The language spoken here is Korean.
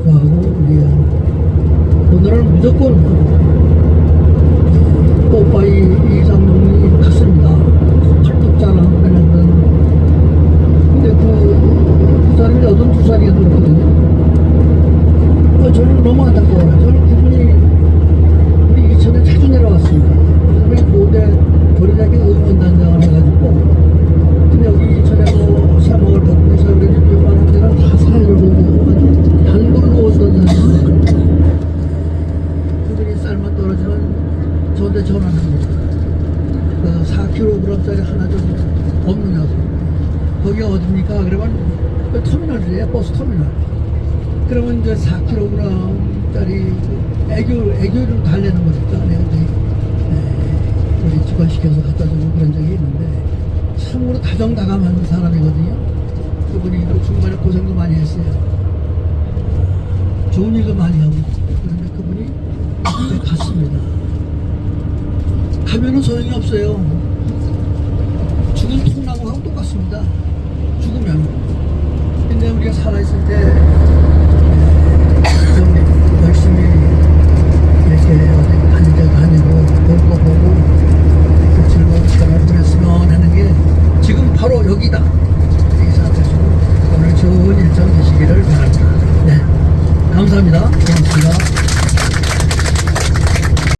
용서하고 우리가 오늘은 무조건 뽀빠이 이장님이 갔습니다. 팔뚝자랑 그런 근데 그, 그 사람이 82살이가 그렇거든요. 어, 저는 너무 안타까워요. 저는 그분이 우리 이천에 자주 내려왔습니다. 그분이 고대 거리대학교 의원단장을 해가지고 근데 여기 이천에 뭐 사먹을 덕분에서 그런지 웬만한 데는 다 사회를 보고 아주 단골을 놓았던 사람인데 그분이 쌀만 저한테 전화를. 그 4kg짜리 하나 좀 없느냐고. 거기 어딥니까? 그러면 그 터미널이에요. 버스 터미널. 그러면 이제 4kg짜리 애교, 애교를 달래는 거니까 내가 이제 에, 우리 직관시켜서 갖다 주고 그런 적이 있는데 참으로 다정다감한 사람이거든요. 그분이 그 중간에 고생도 많이 했어요. 좋은 일도 많이 하고 그런데 그분이 갔습니다. 하면은 소용이 없어요. 죽은 통나무하고 똑같습니다. 죽으면. 근데 우리가 살아있을 때, 좀 열심히 이렇게 하는 데도 다니고, 볼거 보고, 그 즐거운 시간을 보냈으면 하는 게 지금 바로 여기다. 여기 사태수 오늘 좋은 일정 되시기를 바랍니다. 네. 감사합니다. 고맙습니다.